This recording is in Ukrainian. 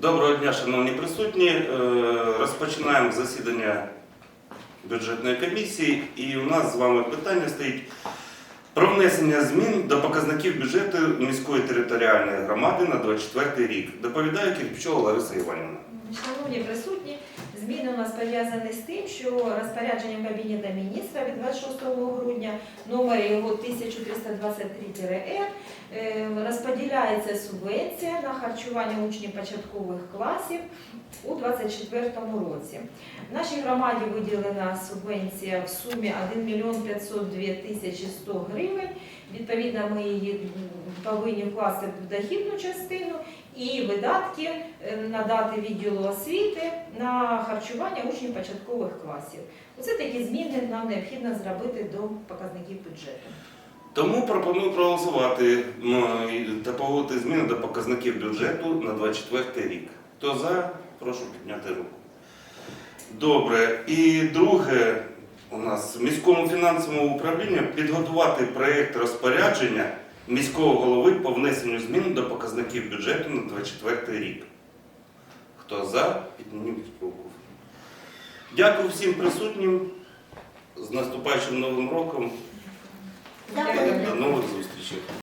Доброго дня, шановні присутні. Е, Розпочинаємо засідання бюджетної комісії. І у нас з вами питання стоїть про внесення змін до показників бюджету міської територіальної громади на 24 рік. Доповідає Кирпичова Лариса Іванівна. Шановні присутні, зміни у нас пов'язані з тим, що розпорядженням Кабінету міністра від 26 грудня номер його 1323-Р е, розподіляється субвенція на харчування учнів початкових класів у 2024 році. В нашій громаді виділена субвенція в сумі 1 мільйон 502 тисячі 100 гривень. Відповідно, ми її повинні вкласти в дохідну частину і видатки е, надати відділу освіти на харчування учнів початкових класів. Оце такі зміни нам необхідно зробити до показників бюджету. Тому пропоную проголосувати та погодити зміни до показників бюджету на 24 рік. Хто за, прошу підняти руку. Добре. І друге, у нас міському фінансовому управлінні підготувати проєкт розпорядження міського голови по внесенню змін до показників бюджету на 24 рік. Хто за, підніміть руку. Дякую всім присутнім. З наступаючим новим роком. До нових зустрічей.